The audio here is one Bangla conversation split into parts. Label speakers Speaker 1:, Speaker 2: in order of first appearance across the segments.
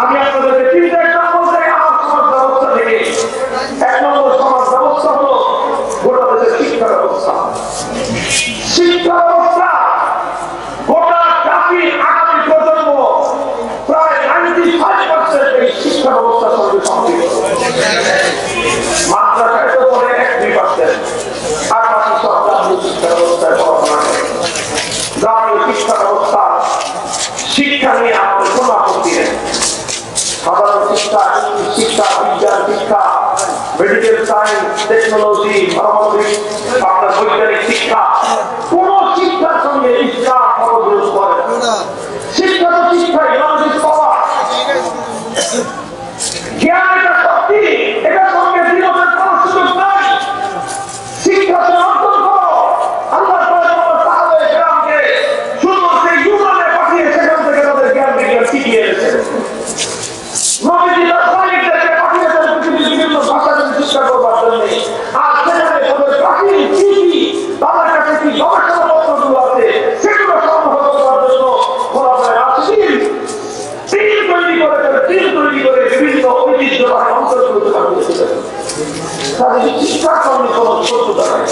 Speaker 1: আমি আপনাদেরকে তিনটা একটা বলতে আমার সমাজ ব্যবস্থা থেকে এক নম্বর সমাজ শিক্ষা কৃষি শিক্ষা বিজ্ঞান শিক্ষা মেডিকেল সায়েন্স টেকনোলজি মানবিক আপনার বৈজ্ঞানিক শিক্ষা কোন তাদের শিক্ষার সঙ্গে কোনো শত্রুতা নাই।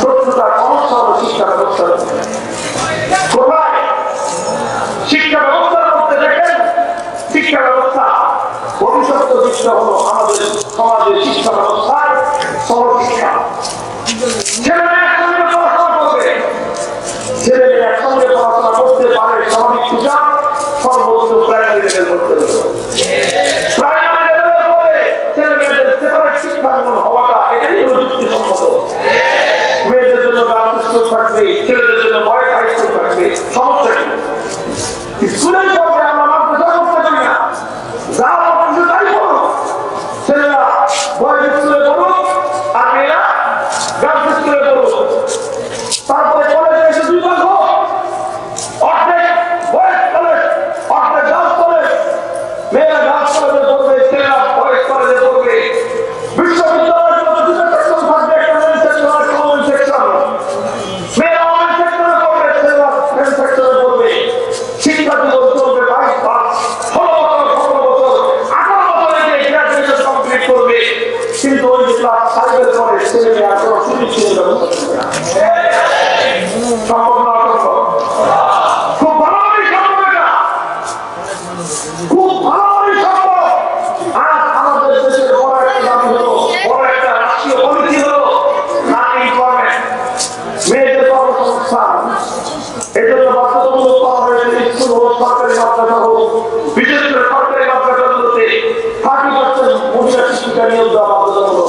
Speaker 1: শত্রুতার সমস্যা হলো শিক্ষা ব্যবস্থার কোথায়? শিক্ষা ব্যবস্থার মধ্যে দেখেন, শিক্ষা ভবিষ্যৎ হলো আমাদের সমাজের শিক্ষা ব্যবস্থায় থাকবে ছেলেদের জন্য ভয় থাকবে সমস্যা কি স্কুলের শিক্ষণীয় উদ্যোগ আমাদের হলো।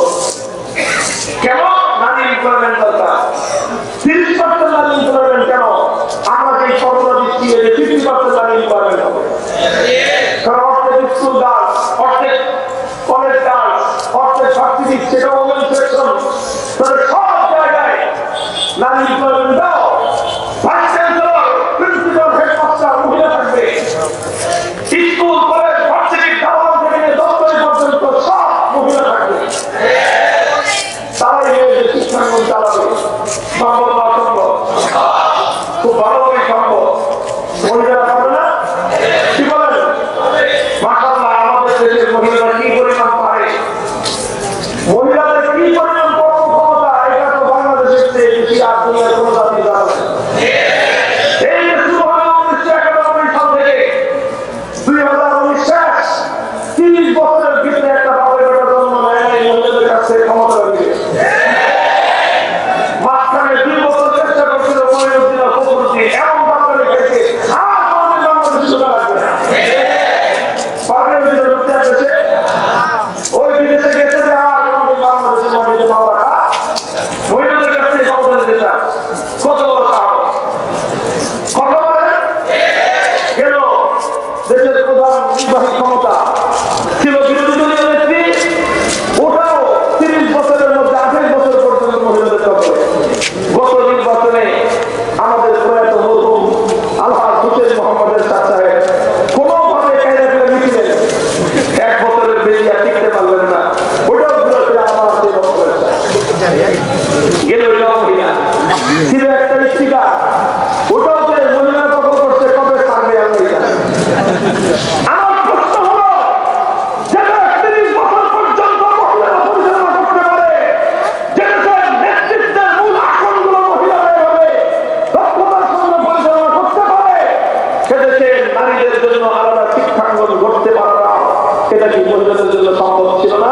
Speaker 1: সেটা কি পরিবেশের জন্য সম্ভব ছিল না।